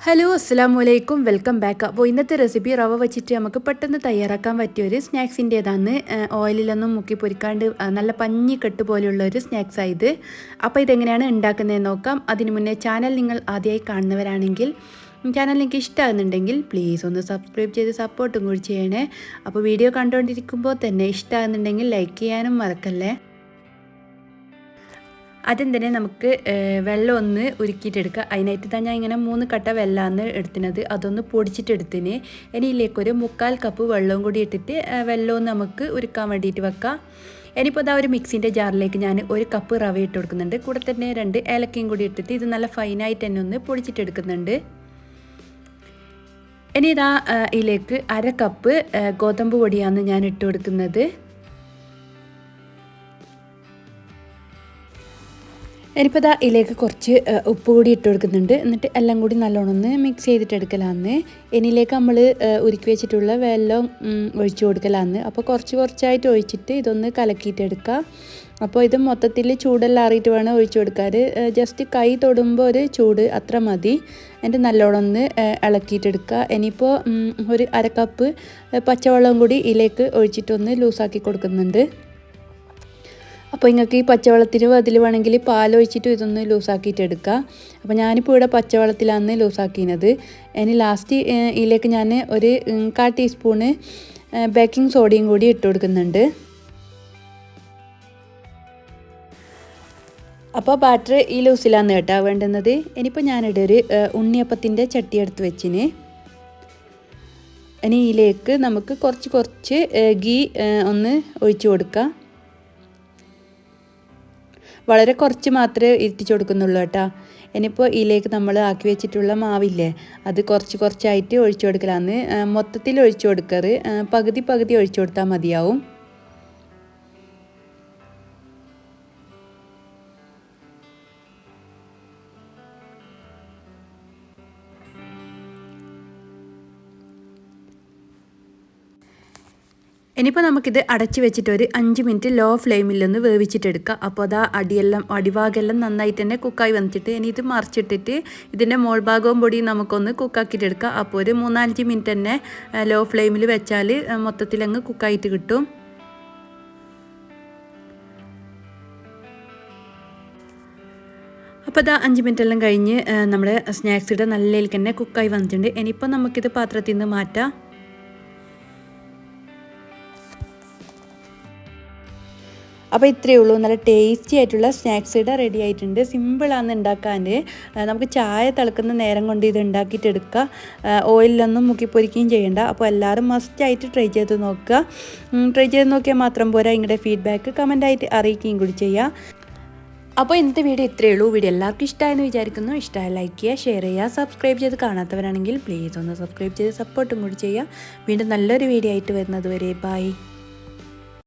Hello അസ്സാം വലൈക്കും welcome back അപ്പോൾ ഇന്നത്തെ റെസിപ്പി റവ വെച്ചിട്ട് നമുക്ക് പെട്ടെന്ന് തയ്യാറാക്കാൻ പറ്റിയ ഒരു സ്നാക്സിന്റേതാണ്. ഓയിലൊന്നും മുക്കി പൊരിക്കാണ്ട് നല്ല പഞ്ഞി കെട്ട് പോലെയുള്ള ഒരു സ്നാക്സാണ് ഇത്. അപ്പോൾ ഇതെങ്ങനെയാണ് ഉണ്ടാക്കുന്നതെന്ന് നോക്കാം. അതിനു മുന്നേ ചാനൽ നിങ്ങൾ ആദ്യമായി കാണുന്നവരാണെങ്കിൽ ചാനൽ നിങ്ങൾക്ക് ഇഷ്ടമാകുന്നുണ്ടെങ്കിൽ പ്ലീസ് ഒന്ന് സബ്സ്ക്രൈബ് ചെയ്ത് സപ്പോർട്ടും കൂടി ചെയ്യണേ. അപ്പോൾ വീഡിയോ കണ്ടുകൊണ്ടിരിക്കുമ്പോൾ തന്നെ ഇഷ്ടമാകുന്നുണ്ടെങ്കിൽ ലൈക്ക് ചെയ്യാനും മറക്കല്ലേ. ആദ്യം തന്നെ നമുക്ക് വെള്ളം ഒന്ന് ഉരുക്കിയിട്ടെടുക്കുക. അതിനായിട്ട് തന്നെ ഞാൻ ഇങ്ങനെ മൂന്ന് കട്ട വെള്ളമാണ് എടുത്തിനത്. അതൊന്ന് പൊടിച്ചിട്ടെടുത്തിന്. ഇനി ഇതിലേക്കൊരു മുക്കാൽ കപ്പ് വെള്ളവും കൂടി ഇട്ടിട്ട് വെള്ളവും നമുക്ക് ഉരുക്കാൻ വേണ്ടിയിട്ട് വെക്കാം. ഇനിയിപ്പോൾ അതാ ഒരു മിക്സിന്റെ ജാറിലേക്ക് ഞാൻ ഒരു കപ്പ് റവ ഇട്ട് കൊടുക്കുന്നുണ്ട്. കൂടെ തന്നെ രണ്ട് ഏലക്കയും കൂടി ഇട്ടിട്ട് ഇത് നല്ല ഫൈനായിട്ട് തന്നെ ഒന്ന് പൊടിച്ചിട്ടെടുക്കുന്നുണ്ട്. ഇനി ഇതാ ഇതിലേക്ക് അര കപ്പ് ഗോതമ്പ് പൊടിയാണ് ഞാൻ ഇട്ട് കൊടുക്കുന്നത്. ഇനിയിപ്പോൾ ഇതാ ഇതിലേക്ക് കുറച്ച് ഉപ്പ് കൂടി ഇട്ട് കൊടുക്കുന്നുണ്ട്. എന്നിട്ട് എല്ലാം കൂടി നല്ലോണം ഒന്ന് മിക്സ് ചെയ്തിട്ട് എടുക്കലാന്ന് ഇനിയിലേക്ക് നമ്മൾ ഉരുക്കി വെച്ചിട്ടുള്ള വെള്ളം ഒഴിച്ചു കൊടുക്കലാന്ന്. അപ്പോൾ കുറച്ച് കുറച്ചായിട്ട് ഒഴിച്ചിട്ട് ഇതൊന്ന് കലക്കിയിട്ട് എടുക്കുക അപ്പോൾ ഇത് മൊത്തത്തിൽ ചൂടെല്ലാം അറിയിട്ട് വേണം ഒഴിച്ചു കൊടുക്കാൻ ജസ്റ്റ് കൈ തൊടുമ്പോൾ ഒരു ചൂട് അത്ര മതി. എന്നിട്ട് നല്ലോണം ഒന്ന് ഇളക്കിയിട്ടെടുക്കുക ഇനിയിപ്പോൾ ഒരു അര കപ്പ് പച്ചവെള്ളം കൂടി ഇതിലേക്ക് ഒഴിച്ചിട്ടൊന്ന് ലൂസാക്കി കൊടുക്കുന്നുണ്ട്. അപ്പോൾ നിങ്ങൾക്ക് ഈ പച്ചവെള്ളത്തിന് അതിൽ വേണമെങ്കിൽ പാലൊഴിച്ചിട്ട് ഇതൊന്ന് ലൂസാക്കിയിട്ട് എടുക്കുക അപ്പോൾ ഞാനിപ്പോൾ ഇവിടെ പച്ചവെള്ളത്തിലാണ് ലൂസാക്കിയത് ഇനി ലാസ്റ്റ് ഇതിലേക്ക് ഞാൻ ഒരു കാ ടീസ്പൂണ് ബേക്കിംഗ് സോഡയും കൂടി ഇട്ട് കൊടുക്കുന്നുണ്ട്. അപ്പോൾ ബാറ്റർ ഈ ലൂസിലാണ് കേട്ടോ വേണ്ടുന്നത്. ഇനിയിപ്പോൾ ഞാനിവിടെ ഒരു ഉണ്ണിയപ്പത്തിന്റെ ചട്ടി എടുത്ത് വെച്ചിന്. ഇനി ഇതിലേക്ക് നമുക്ക് കുറച്ച് കുറച്ച് ഗീ ഒന്ന് ഒഴിച്ചു കൊടുക്കാം. വളരെ കുറച്ച് മാത്രമേ ഇരുത്തിച്ചു കൊടുക്കുന്നുള്ളൂ കേട്ടോ. ഇനിയിപ്പോൾ ഇതിലേക്ക് നമ്മൾ ആക്കി വെച്ചിട്ടുള്ള മാവില്ലേ അത് കുറച്ച് കുറച്ചായിട്ട് ഒഴിച്ചു കൊടുക്കലാന്ന് മൊത്തത്തിൽ ഒഴിച്ചു കൊടുക്കാറ്. പകുതി പകുതി ഒഴിച്ചു കൊടുത്താൽ മതിയാവും. ഇനിയിപ്പോൾ നമുക്കിത് അടച്ചു വെച്ചിട്ട് ഒരു അഞ്ച് മിനിറ്റ് ലോ ഫ്ലെയിമിൽ ഒന്ന് വേവിച്ചിട്ടെടുക്കുക അപ്പോൾ അതാ അടിയെല്ലാം അടിഭാഗമെല്ലാം നന്നായിട്ട് തന്നെ കുക്കായി വന്നിട്ട് ഇനി ഇത് മറിച്ചിട്ടിട്ട് ഇതിന്റെ മോൾ ഭാഗവും പൊടിയും നമുക്കൊന്ന് കുക്കാക്കിയിട്ട് എടുക്കുക അപ്പോൾ ഒരു മൂന്നാലഞ്ച് മിനിറ്റ് തന്നെ ലോ ഫ്ലെയിമിൽ വെച്ചാൽ മൊത്തത്തിൽ അങ്ങ് കുക്കായിട്ട് കിട്ടും. അപ്പോൾ അതാ അഞ്ച് മിനിറ്റ് എല്ലാം കഴിഞ്ഞ് നമ്മുടെ സ്നാക്സിടെ നല്ല തന്നെ കുക്കായി വന്നിട്ടുണ്ട്. ഇനിയിപ്പോൾ നമുക്കിത് പാത്രത്തിൽ നിന്ന് മാറ്റാം. അപ്പോൾ ഇത്രയേ ഉള്ളൂ. നല്ല ടേസ്റ്റി ആയിട്ടുള്ള സ്നാക്സ് ഇവിടെ റെഡി ആയിട്ടുണ്ട്. സിമ്പിളാണ് ഉണ്ടാക്കാൻ നമുക്ക് ചായ തിളക്കുന്ന നേരം കൊണ്ട് ഇത് ഉണ്ടാക്കിയിട്ട് എടുക്കുക ഓയിലൊന്നും മുക്കിപ്പൊരിക്കുകയും ചെയ്യണ്ട. അപ്പോൾ എല്ലാവരും മസ്റ്റ് ആയിട്ട് ട്രൈ ചെയ്ത് നോക്കുക. ട്രൈ ചെയ്ത് നോക്കിയാൽ മാത്രം പോരാ. ഇങ്ങടെ ഫീഡ്ബാക്ക് കമന്റായിട്ട് അറിയിക്കുകയും കൂടി ചെയ്യുക അപ്പോൾ ഇന്നത്തെ വീഡിയോ ഇത്രയേ ഉള്ളൂ. വീഡിയോ എല്ലാവർക്കും ഇഷ്ടമായെന്ന് വിചാരിക്കുന്നു. ഇഷ്ടമായ ലൈക്ക് ചെയ്യുക ഷെയർ ചെയ്യുക സബ്സ്ക്രൈബ് ചെയ്ത് കാണാത്തവരാണെങ്കിൽ പ്ലീസ് ഒന്ന് സബ്സ്ക്രൈബ് ചെയ്ത് സപ്പോർട്ടും കൂടി ചെയ്യുക. വീണ്ടും നല്ലൊരു വീഡിയോ ആയിട്ട് വരുന്നത് വരെ. ബൈ